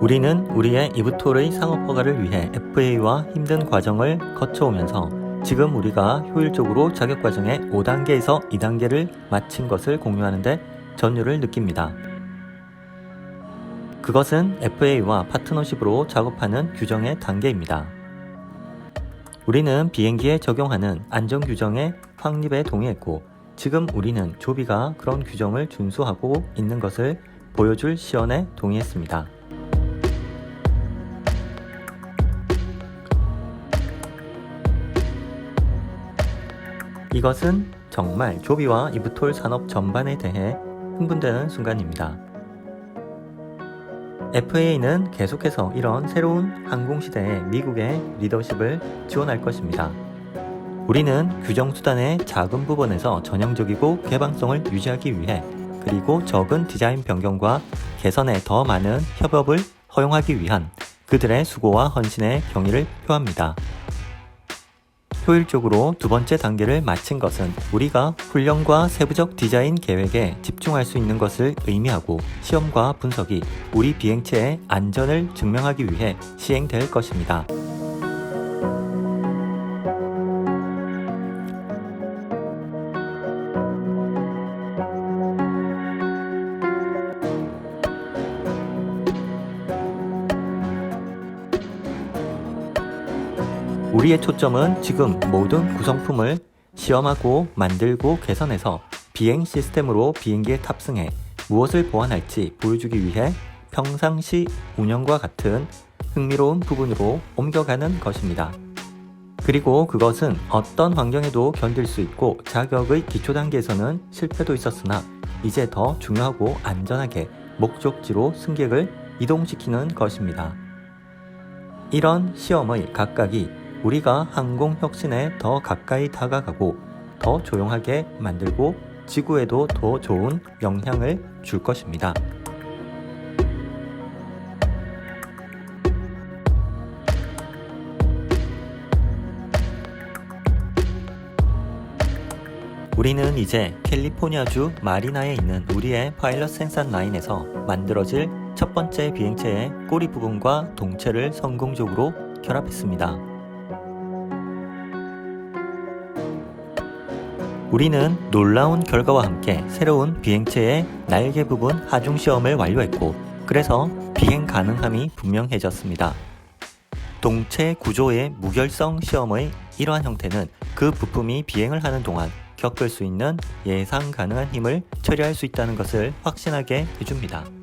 우리는 우리의 이브톨의 상업 허가를 위해 FA와 힘든 과정을 거쳐오면서 지금 우리가 효율적으로 자격 과정의 5단계에서 2단계를 마친 것을 공유하는데 전율을 느낍니다. 그것은 FA와 파트너십으로 작업하는 규정의 단계입니다. 우리는 비행기에 적용하는 안전 규정의 확립에 동의했고 지금 우리는 조비가 그런 규정을 준수하고 있는 것을 보여줄 시연에 동의했습니다. 이것은 정말 조비와 이브톨 산업 전반에 대해 흥분되는 순간입니다. FA는 계속해서 이런 새로운 항공시대의 미국의 리더십을 지원할 것입니다. 우리는 규정수단의 작은 부분에서 전형적이고 개방성을 유지하기 위해 그리고 적은 디자인 변경과 개선에 더 많은 협업을 허용하기 위한 그들의 수고와 헌신의 경의를 표합니다. 효율적으로 두 번째 단계를 마친 것은 우리가 훈련과 세부적 디자인 계획에 집중할 수 있는 것을 의미하고 시험과 분석이 우리 비행체의 안전을 증명하기 위해 시행될 것입니다. 우리의 초점은 지금 모든 구성품을 시험하고 만들고 개선해서 비행 시스템으로 비행기에 탑승해 무엇을 보완할지 보여주기 위해 평상시 운영과 같은 흥미로운 부분으로 옮겨가는 것입니다. 그리고 그것은 어떤 환경에도 견딜 수 있고 자격의 기초 단계에서는 실패도 있었으나 이제 더 중요하고 안전하게 목적지로 승객을 이동시키는 것입니다. 이런 시험의 각각이 우리가 항공 혁신에 더 가까이 다가가고 더 조용하게 만들고 지구에도 더 좋은 영향을 줄 것입니다. 우리는 이제 캘리포니아주 마리나에 있는 우리의 파일럿 생산 라인에서 만들어질 첫 번째 비행체의 꼬리 부분과 동체를 성공적으로 결합했습니다. 우리는 놀라운 결과와 함께 새로운 비행체의 날개 부분 하중 시험을 완료했고 그래서 비행 가능함이 분명해졌습니다. 동체 구조의 무결성 시험의 이러한 형태는 그 부품이 비행을 하는 동안 겪을 수 있는 예상 가능한 힘을 처리할 수 있다는 것을 확신하게 해줍니다.